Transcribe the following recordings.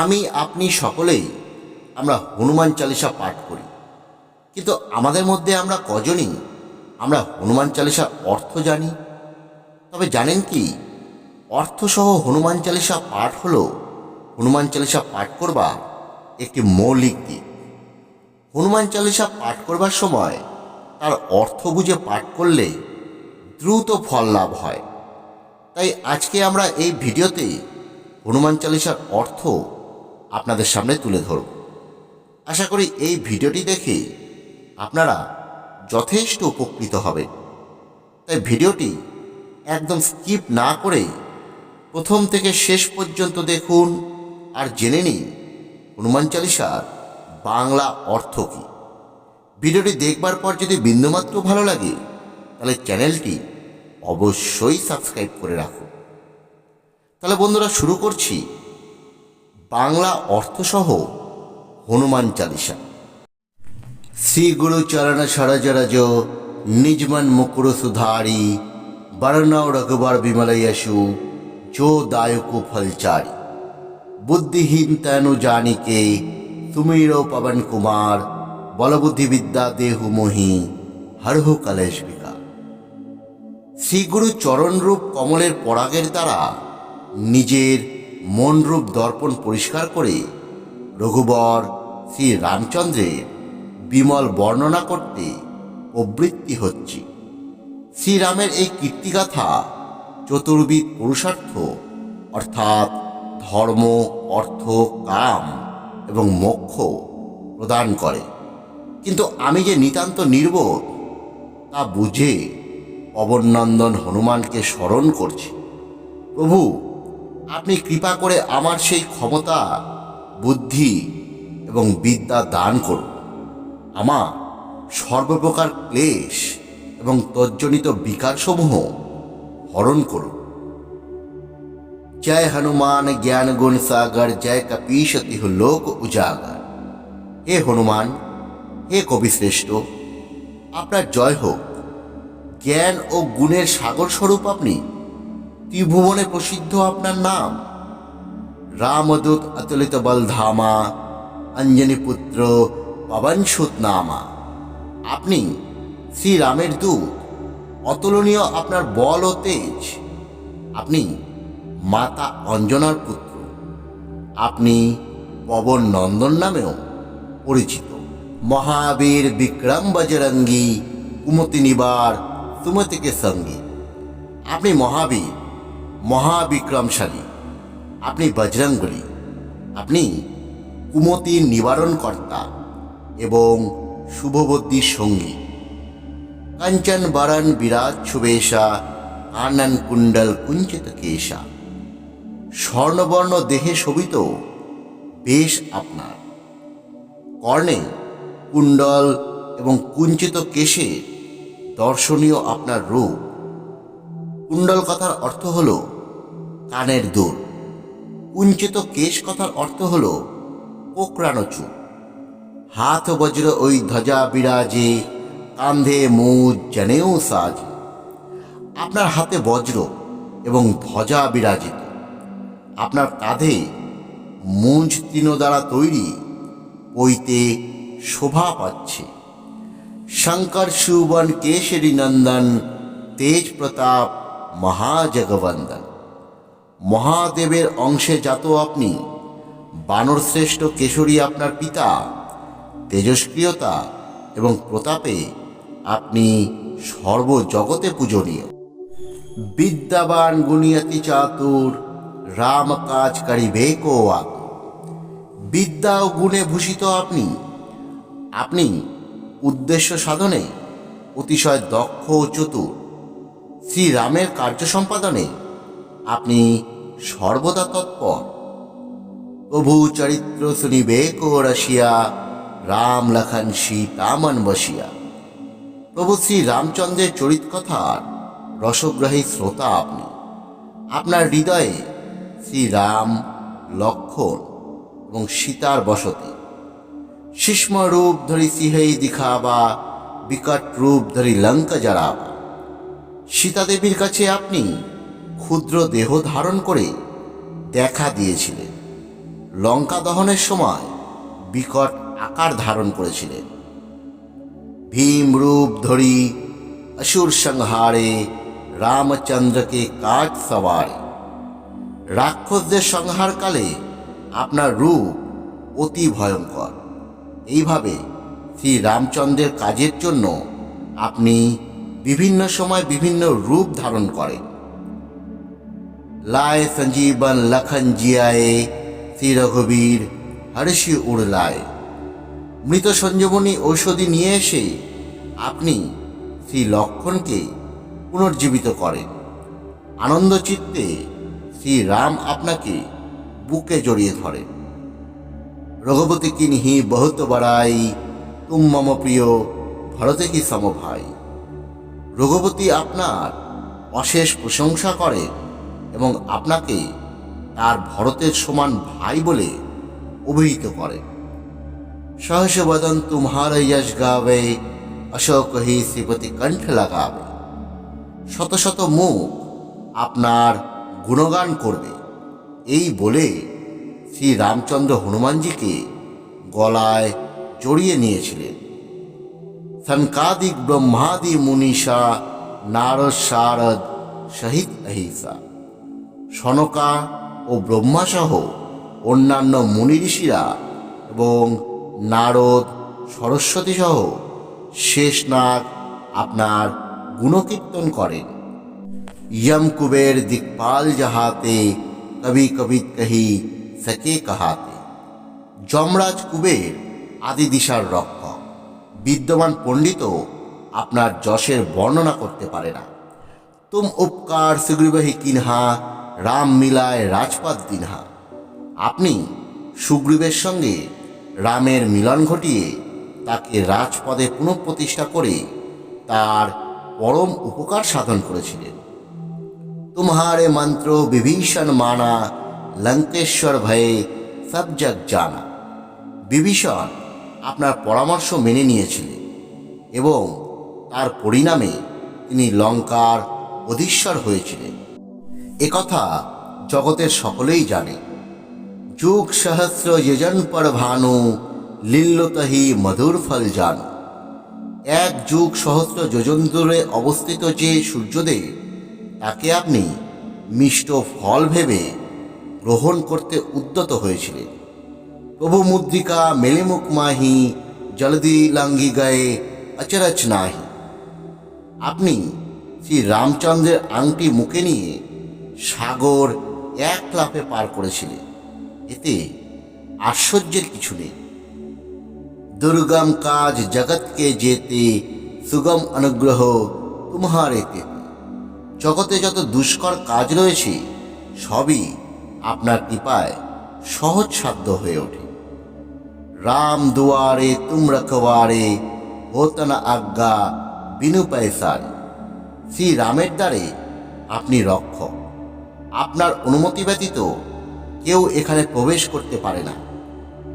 আমি, আপনি সকলেই আমরা হনুমান চালিসা পাঠ করি। কিন্তু আমাদের মধ্যে আমরা কজনই আমরা হনুমান চালিসার অর্থ জানি? তবে জানেন কি, অর্থসহ হনুমান চালিসা পাঠ হলো, হনুমান চালিসা পাঠ করবার একটি মৌলিক দিক। হনুমান চালিসা পাঠ করবার সময় তার অর্থ বুঝে পাঠ করলে দ্রুত ফল লাভ হয়। তাই আজকে আমরা এই ভিডিওতে হনুমান চালিসার অর্থ আপনাদের সামনে তুলে ধরব। আশা করি এই ভিডিওটি দেখে আপনারা যথেষ্ট উপকৃত হবেন। তাই ভিডিওটি একদম স্কিপ না করে প্রথম থেকে শেষ পর্যন্ত দেখুন আর জেনে নিন হনুমান চালিসার বাংলা অর্থ কী। ভিডিওটি দেখবার পর যদি বিন্দুমাত্র ভালো লাগে, তাহলে চ্যানেলটি অবশ্যই সাবস্ক্রাইব করে রাখুন। তাহলে বন্ধুরা শুরু করছি বাংলা অর্থসহ হনুমান চালিসা। শ্রী গুরু চরণ সরজরজ নিজমন মুকুর সুধারি, বরণাও রঘুবার বিমলয়সু জো দায়ক ফলচারি বুদ্ধিহীন তেনু জানিকে তুমির পবন কুমার, বলবুদ্ধি বিদ্যা দেহু মোহি হরহ কলেশ বিকার। শ্রীগুরু চরণরূপ কমলের পরাগের দ্বারা নিজের মনরূপ দর্পণ পরিষ্কার করে রঘুবর শ্রী রামচন্দ্রের বিমল বর্ণনা করতে প্রবৃত্তি হচ্ছে। শ্রীরামের এই কীর্তিগাথা চতুর্বিদ পুরুষার্থ, অর্থাৎ ধর্ম, অর্থ, কাম এবং মোক্ষ প্রদান করে। কিন্তু আমি যে নিতান্ত নির্বোধ, তা বুঝে পবননন্দন হনুমানকে স্মরণ করছি। প্রভু আপনি কৃপা করে আমার সেই ক্ষমতা, বুদ্ধি এবং বিদ্যা দান করুন। আমার সর্বপ্রকার ক্লেশ এবং তজ্জনিত বিকারসমূহ হরণ করুন। জয় হনুমান, জ্ঞান গুণ সাগর, জয় কপীশতি লোক উজাগর। হে হনুমান, হে কবিশ্রেষ্ঠ আপনার জয় হোক। জ্ঞান ও গুণের সাগর স্বরূপ আপনি ত্রিভুবনে প্রসিদ্ধ আপনার নাম? রামদূত অতুলিত বলধামা অঞ্জনী পুত্র পবনসুত নামা আপনি শ্রীরামের দূত, অতুলনীয় আপনার বল ও তেজ। আপনি মাতা অঞ্জনার পুত্র। আপনি পবন নন্দন নামেও পরিচিত। মহাবীর বিক্রম বজরঙ্গী, কুমতি নিবার তুমতিকে সঙ্গী। আপনি মহাবীর। মহাবিক্রমশালী। আপনি বজরঙ্গলী আপনি কুমতির নিবারণকর্তা এবং শুভবদ্ধির সঙ্গী। কাঞ্চন বরণ বিরাট শুভেশা, কানন কুণ্ডল কুঞ্চিত কেশা। স্বর্ণবর্ণ দেহে শোভিত বেশ আপনার। কর্ণে কুণ্ডল এবং কুঞ্চিত কেশে দর্শনীয় আপনার রূপ। কুণ্ডল কথার অর্থ হল কানের দোল কুঞ্চিত কেশ কথার অর্থ হল কোকড়ানো চুপ হাত বজ্র ওই ধ্বজা বিরাজে, কান্ধে মুজ জনেও সাজ। আপনার হাতে বজ্র এবং ধ্বজা বিরাজিত। আপনার কাঁধে মুঞ্জ তৃণ দ্বারা তৈরি পইতে শোভা পাচ্ছে। শঙ্কর সুবন কেশরী নন্দন, তেজ প্রতাপ মহাজগবন্দন মহাদেবের অংশে জাত আপনি বানর শ্রেষ্ঠ কেশরী আপনার পিতা, তেজস্ক্রিয়তা এবং প্রতাপে আপনি সর্বজগতে পূজনীয়। বিদ্যাবান গুণিয়াতি চাতুর, রাম কাজ করিবে বিদ্যা ও গুণে ভূষিত আপনি আপনি উদ্দেশ্য সাধনে অতিশয় দক্ষ ও চতুর। শ্রীরামের কার্য সম্পাদনে আপনি সর্বদা তৎপর। প্রভু চরিত্র শুনিবে কো রসিয়া রাম লখন সীতামন বসিয়া। প্রভু শ্রী রামচন্দ্রের চরিত কথার রসগ্রাহী শ্রোতা আপনি। আপনার হৃদয়ে শ্রীরাম লক্ষণ এবং সীতার বসতি। শিষ্ম রূপ ধরি সিহেই দিখাবা বিকট রূপ ধরি লঙ্কা জ্বালাবা সীতাদেবীর কাছে আপনি ক্ষুদ্র দেহ ধারণ করে দেখা দিয়েছিলেন। লঙ্কা দহনের সময় বিকট আকার ধারণ করেছিলেন। ভীম রূপ ধরি অসুর সংহারে রামচন্দ্রকে কাজ সবারে। রাক্ষসদের সংহারকালে আপনার রূপ অতি ভয়ঙ্কর। এইভাবে শ্রী রামচন্দ্রের কাজের জন্য আপনি বিভিন্ন সময় বিভিন্ন রূপ ধারণ করেন লায় সঞ্জীবন লখন জিয়ায়ে, শ্রী রঘুবীর হর্ষি উড়লায়। মৃত সঞ্জীবনী ঔষধি নিয়ে এসে আপনি শ্রী লক্ষণকে পুনর্জীবিত করেন। আনন্দ চিত্তে শ্রী রাম আপনাকে বুকে জড়িয়ে ধরেন। রঘুপতি কিনহি বহুত বড়াই, তুম মম প্রিয়, ভরতে কি সমভাই রঘুপতি আপনার অশেষ প্রশংসা করে এবং আপনাকে তার ভরতের সমান ভাই বলে অভিহিত করে। সহস বদন তুমার যশ গাবে, অশোক হি শ্রীপতি কণ্ঠ লাগাবে। শত শত মুখ আপনার গুণগান করবে। এই বলে শ্রী রামচন্দ্র হনুমানজিকে গলায় জড়িয়ে নিয়েছিলেন। সনকাদিক ব্রহ্মাদি মুনিষা নারদ শারদ শহীদ অহিংসা সনকা ও ব্রহ্মাসহ অন্যান্য মুনি ঋষিরা এবং নারদ সরস্বতী সহ শেষনাগ আপনার গুণকীর্তন করেন यम कुबेर दिक्पाल जहाते कभी कभी कही सके कहाते যমরাজ কুবের আদি দিশার রক্ষক বিদ্যমান পণ্ডিতও আপনার যশের বর্ণনা করতে পারে না। তুম উপকার সুগ্রীবাহী কিনহা, রাম মিলায় রাজপাত দিনহা। আপনি সুগ্রীবের সঙ্গে রামের মিলন ঘটিয়ে তাকে রাজপদে পুনঃপ্রতিষ্ঠা করে তার পরম উপকার সাধন করেছিলেন। তুমহারে মন্ত্র বিভীষণ মানা, লঙ্কেশ্বর ভয়ে সব জগ জানা। বিভীষণ আপনার পরামর্শ মেনে নিয়েছিলেন এবং তার পরিণামে তিনি লঙ্কার অধীশ্বর হয়েছিলেন। একথা জগতের সকলেই জানে। যুগ সহস্র যজন পর ভানু, লিল্লতহি মধুর ফল জানু। এক যুগ সহস্র যোজন দূরে অবস্থিত যে সূর্যদেব, তাকে আপনি মিষ্ট ফল ভেবে গ্রহণ করতে উদ্যত হয়েছিলেন। প্রভু মুদ্রিকা মেলেমুখ মাহি, জলদি লাঙ্গি গায়ে অচরচ নাহি। আপনি শ্রী রামচন্দ্রের আংটি মুখে নিয়ে সাগর এক লাফে পার করেছিলেন। এতে আশ্চর্যের কিছু নেই। দুর্গম কাজ জগৎকে যেতে সুগম অনুগ্রহ তোমারে এতে। জগতে যত দুষ্কর কাজ রয়েছে, সবই আপনার কৃপায় সহজসাধ্য হয়ে ওঠে। রাম দুয়ারে, তুমরা খোয়ারে, হোতনা আজ্ঞা, বিনু পয়সায় শ্রী রামের দ্বারে আপনি রক্ষক। আপনার অনুমতি ব্যতীত কেউ এখানে প্রবেশ করতে পারে না।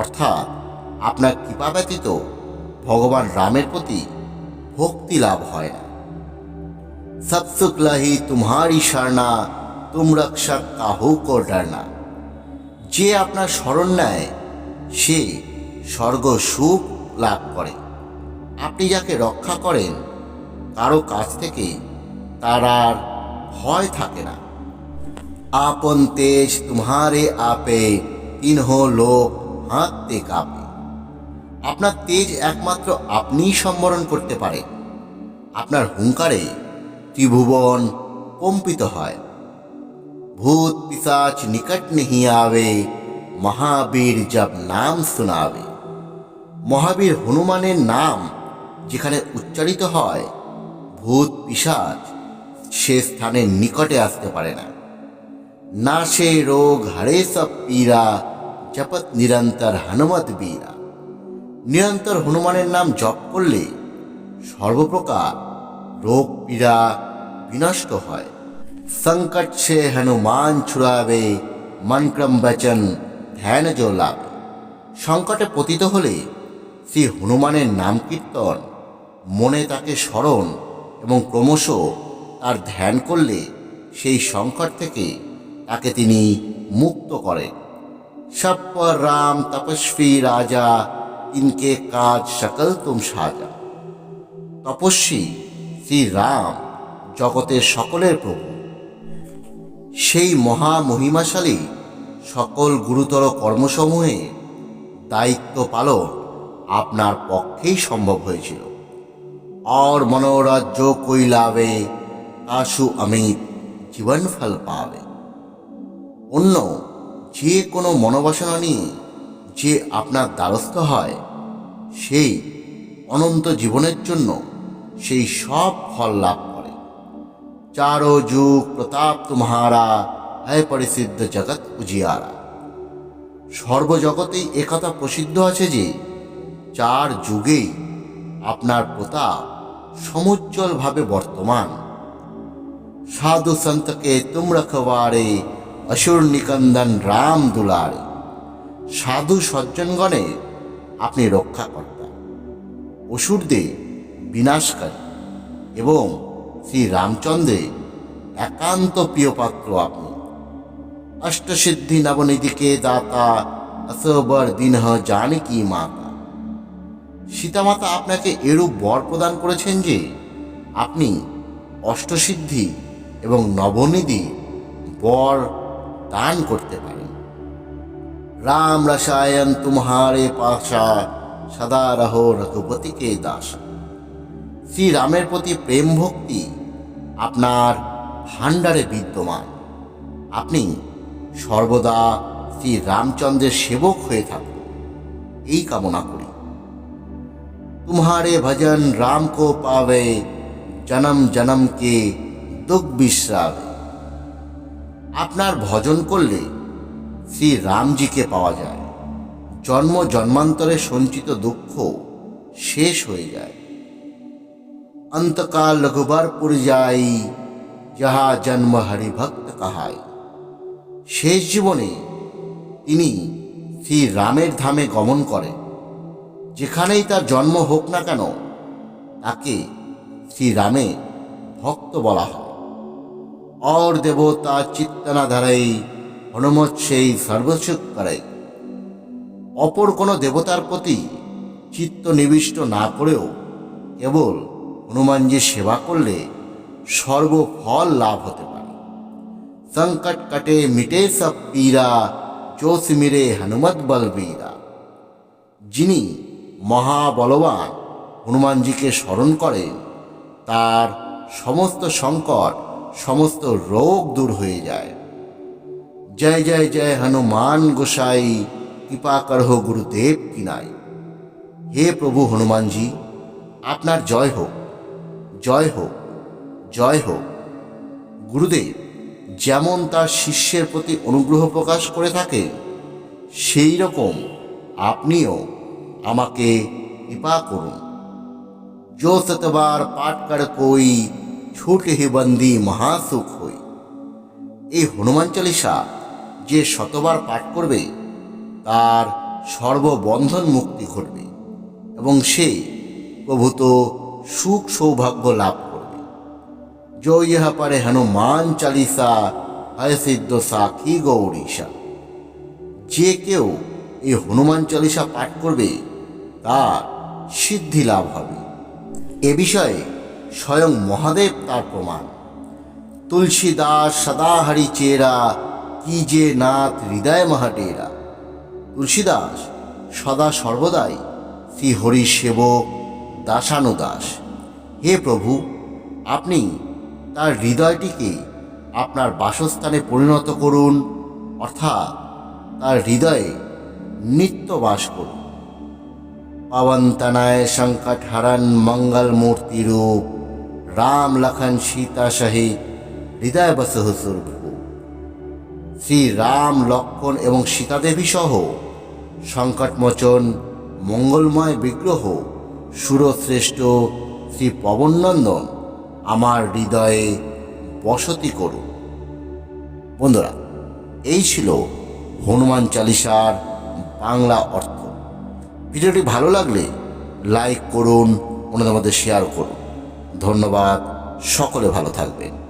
অর্থাৎ আপনার কৃপা ব্যতীত ভগবান রামের প্রতি ভক্তি লাভ হয় না। সৎসুকলাহি তুমারি সারনা তুম রক্ষা কাহু কর ডারনা যে আপনার শরণ নেয়, সে স্বর্গ সুখ লাভ করে। আপনি যাকে রক্ষা করেন, কারও কাছ থেকে তার আর ভয় থাকে না। আপন তেজ তোমারে আপে, তিনহ লোক হাঁকতে কাঁপে। আপনার তেজ একমাত্র আপনিই সম্বরণ করতে পারে। আপনার হুঙ্কারে ত্রিভুবন কম্পিত হয়। ভূত পিসাচ নিকট নেহি আবে মহাবীর জব নাম সুনাবে মহাবীর হনুমানের নাম যেখানে উচ্চারিত হয়, ভূত পিসাজ সে স্থানের নিকটে আসতে পারে না। না সে রোগ হারে সব পীরা জপত নিরন্তর হনুমত বীরা নিরন্তর হনুমানের নাম জপ করলে সর্বপ্রকার রোগ পীড়া বিনষ্ট হয়। সংকট সে হনুমান ছুড়াবে, মনক্রম বচন ধ্যান জোলাভ সংকটে পতিত হলে শ্রী হনুমানের নাম কীর্তন, মনে তাকে স্মরণ এবং ক্রমশ তার ধ্যান করলে সেই সংকট থেকে তাকে তিনি মুক্ত করেন সপর রাম তপস্বী রাজা, ইনকে কাজ সকল তুম সাজা। তপস্বী শ্রীরাম জগতের সকলের প্রভু। সেই মহা মহিমাশালী সকল গুরুতর কর্মসমূহে দায়িত্ব পালন আপনার পক্ষেই সম্ভব হয়েছিল। আর মনোরাজ্য কৈলাবে আশু আমি জীবন ফল পাবে। অন্য যে কোনো মনোবাসনা নিয়ে যে আপনার দ্বারস্থ হয়, সেই অনন্ত জীবনের জন্য সেই সব ফল লাভ করে। চারো যুগ প্রতাপ তুমহারা হয় পরিসিদ্ধ জগৎ উজিয়ারা। সর্বজগতেই একথা প্রসিদ্ধ আছে যে চার যুগেই আপনার প্রতাপ সমুজ্জ্বলভাবে বর্তমান। সাধু সন্তকে তুম রখবারে অসুর নিকন্দন রাম দুলারে। সাধু সজ্জনগণে আপনি রক্ষা রক্ষাকর্তা। অসুরদের বিনাশকারী এবং শ্রী রামচন্দ্রে একান্ত প্রিয়পাত্র আপনি। অষ্টসিদ্ধি নবনিধিকে দাতা আসবর দিনহ জানকী মাতা। সীতামাতা আপনাকে এরূপ বর প্রদান করেছেন যে, আপনি অষ্টসিদ্ধি এবং নবনিধি বর দান করতে পারেন। রাম রসায়ন তুমহারে পাশা সদা রহো রঘুপতিকে দাস। শ্রী রামের প্রতি প্রেম ভক্তি আপনার ভাণ্ডারে বিদ্যমান। আপনি সর্বদা শ্রী রামচন্দ্রের সেবক হয়ে থাকুন। এই কামনা করি। तुम्हारे भजन राम को पावे জনম জনম কে দুঃখ বিশ্রাবে আপনার ভজন করলে শ্রী রামজিকে পাওয়া যায় জন্ম জন্মান্তরে সঞ্চিত দুঃখ শেষ হয়ে যায় অন্তকাল রঘুবরপুর যাই যাহা জন্ম হরিভক্ত কাহাই শেষ জীবনে তিনি শ্রী রামের ধামে গমন করেন যেখানেই তার জন্ম হোক না কেন, তাকে শ্রীরামে ভক্ত বলা হয়। অর দেবতা চিত্তনা ধারাই হনুমত সেই সর্বসুখ করে অপর কোনো দেবতার প্রতি চিত্ত নিবিষ্ট না করেও কেবল হনুমানজির সেবা করলে সর্বফল লাভ হতে পারে। সংকট কাটে মিটে সব পীরা চোষ মিরে হনুমত বলবীরা যিনি মহাবলবান হনুমানজিকে স্মরণ করেন তার সমস্ত সংকট, সমস্ত রোগ দূর হয়ে যায়। জয় জয় জয় হনুমান গোসাই, কৃপা করহ গুরুদেব কিনাই হে প্রভু হনুমানজি, আপনার জয় হোক জয় হোক জয় হোক। গুরুদেব যেমন তার শিষ্যের প্রতি অনুগ্রহ প্রকাশ করে থাকে সেই রকম আপনিও আমাকে কৃপা করুন जो सतबार पाठ कर कोई छूट ही बंदी মহাসুখ হই এই হনুমান চালিসা যে শতবার পাঠ করবে তার সর্ববন্ধন মুক্তি ঘটবে এবং সে প্রভূত সুখ সৌভাগ্য লাভ করবে जो यह पढ़े हनुमान चालीसा হয় সিদ্ধ সাক্ষী গৌরীশা যে কেউ এই হনুমান চালিসা পাঠ করবে তার সিদ্ধি লাভ হবে। এ বিষয়ে স্বয়ং মহাদেব তার প্রমাণ। তুলসী তুলসীদাস সদাহরি চেরা, কি যে নাথ হৃদয় মহাটেরা। তুলসীদাস সদা সর্বদাই শ্রী হরি সেবক দাসানুদাস। হে প্রভু, আপনি তার হৃদয়টিকে আপনার বাসস্থানে পরিণত করুন, অর্থাৎ তার হৃদয়ে নিত্য বাস করুন। পবন্তনায় সংকট হরণ মঙ্গল মূর্তি রূপ রাম লখন সীতা সহি হৃদয় বসহ সুরভু শ্রী রাম লক্ষণ এবং সীতাদেবী সহ সংকটমোচন, মঙ্গলময় বিগ্রহ সুরশ্রেষ্ঠ শ্রী পবনন্দন আমার হৃদয়ে বসতি করুন। বন্ধুরা, এই ছিল হনুমান চালিসার বাংলা অর্থ ভিডিওটি ভালো লাগলে লাইক করুন অন্যদের মধ্যে শেয়ার করুন। ধন্যবাদ সকলে ভালো থাকবেন।